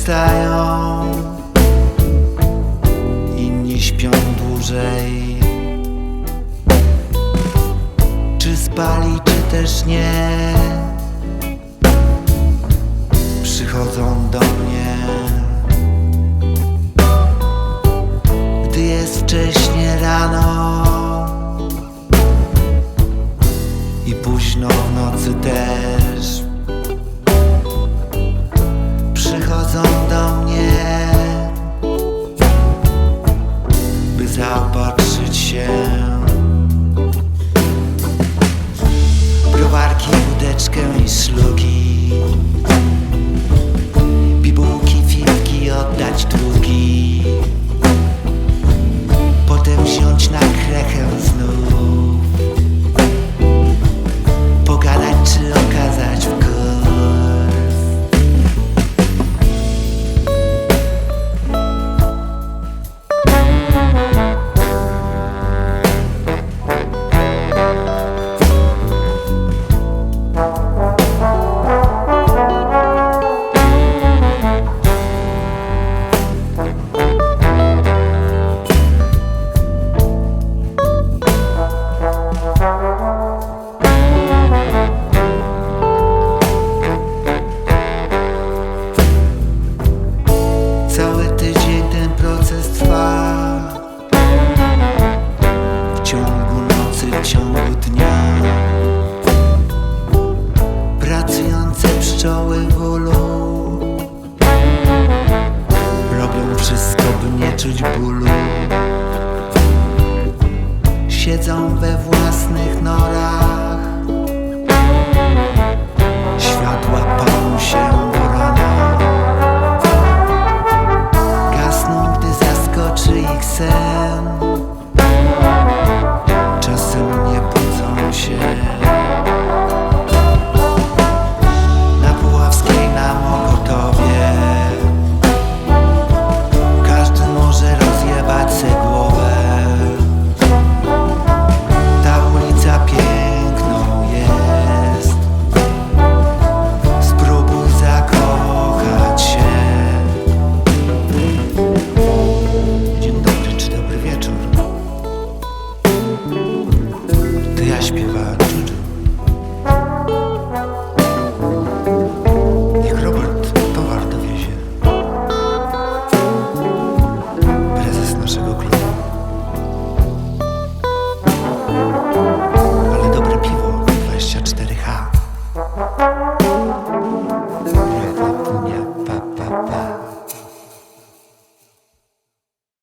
wstają, inni śpią dłużej. Czy spali, czy też nie? Przychodzą do mnie, gdy jest wcześnie rano by zaopatrzyć dnia. Pracujące pszczoły wolą. Robią wszystko, by nie czuć bólu. Siedzą we własnych norach. Światła łapają się